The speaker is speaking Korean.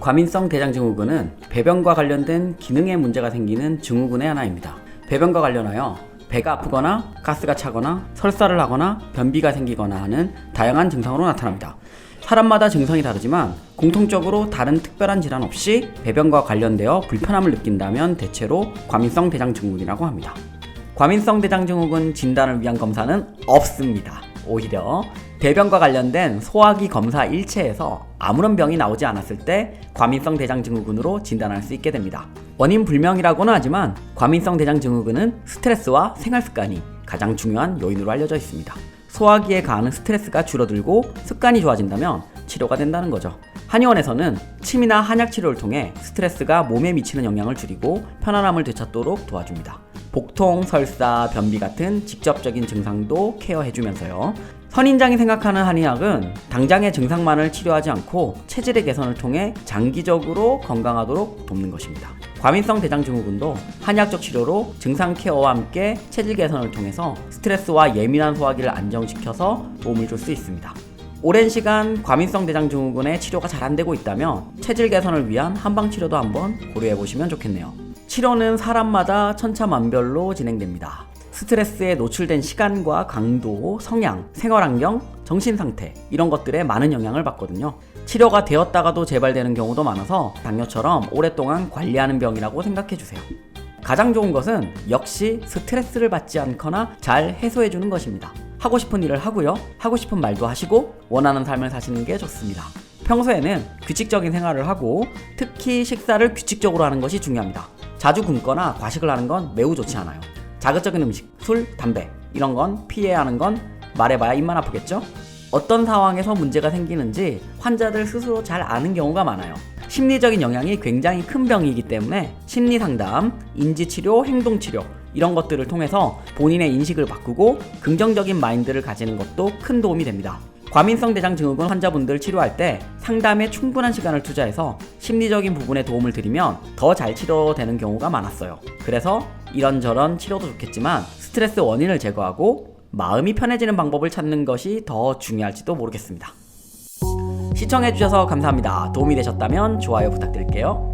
과민성 대장증후군은 배변과 관련된 기능에 문제가 생기는 증후군의 하나입니다. 배변과 관련하여 배가 아프거나 가스가 차거나 설사를 하거나 변비가 생기거나 하는 다양한 증상으로 나타납니다. 사람마다 증상이 다르지만 공통적으로 다른 특별한 질환 없이 배변과 관련되어 불편함을 느낀다면 대체로 과민성 대장증후군이라고 합니다. 과민성 대장증후군 진단을 위한 검사는 없습니다. 오히려 배변과 관련된 소화기 검사 일체에서 아무런 병이 나오지 않았을 때 과민성 대장증후군으로 진단할 수 있게 됩니다. 원인 불명이라고는 하지만 과민성 대장증후군은 스트레스와 생활 습관이 가장 중요한 요인으로 알려져 있습니다. 소화기에 가하는 스트레스가 줄어들고 습관이 좋아진다면 치료가 된다는 거죠. 한의원에서는 침이나 한약 치료를 통해 스트레스가 몸에 미치는 영향을 줄이고 편안함을 되찾도록 도와줍니다. 복통, 설사, 변비 같은 직접적인 증상도 케어해주면서요. 선인장이 생각하는 한의학은 당장의 증상만을 치료하지 않고 체질의 개선을 통해 장기적으로 건강하도록 돕는 것입니다. 과민성 대장증후군도 한의학적 치료로 증상 케어와 함께 체질 개선을 통해서 스트레스와 예민한 소화기를 안정시켜서 도움을 줄 수 있습니다. 오랜 시간 과민성 대장증후군의 치료가 잘 안 되고 있다면 체질 개선을 위한 한방 치료도 한번 고려해 보시면 좋겠네요. 치료는 사람마다 천차만별로 진행됩니다. 스트레스에 노출된 시간과 강도, 성향, 생활 환경, 정신 상태 이런 것들에 많은 영향을 받거든요. 치료가 되었다가도 재발되는 경우도 많아서 당뇨처럼 오랫동안 관리하는 병이라고 생각해 주세요. 가장 좋은 것은 역시 스트레스를 받지 않거나 잘 해소해 주는 것입니다. 하고 싶은 일을 하고요. 하고 싶은 말도 하시고 원하는 삶을 사시는 게 좋습니다. 평소에는 규칙적인 생활을 하고 특히 식사를 규칙적으로 하는 것이 중요합니다. 자주 굶거나 과식을 하는 건 매우 좋지 않아요. 자극적인 음식, 술, 담배 이런 건 피해야 하는 건 말해봐야 입만 아프겠죠? 어떤 상황에서 문제가 생기는지 환자들 스스로 잘 아는 경우가 많아요. 심리적인 영향이 굉장히 큰 병이기 때문에 심리 상담, 인지 치료, 행동 치료 이런 것들을 통해서 본인의 인식을 바꾸고 긍정적인 마인드를 가지는 것도 큰 도움이 됩니다. 과민성 대장 증후군 환자분들 치료할 때 상담에 충분한 시간을 투자해서 심리적인 부분에 도움을 드리면 더 잘 치료되는 경우가 많았어요. 그래서 이런저런 치료도 좋겠지만 스트레스 원인을 제거하고 마음이 편해지는 방법을 찾는 것이 더 중요할지도 모르겠습니다. 시청해주셔서 감사합니다. 도움이 되셨다면 좋아요 부탁드릴게요.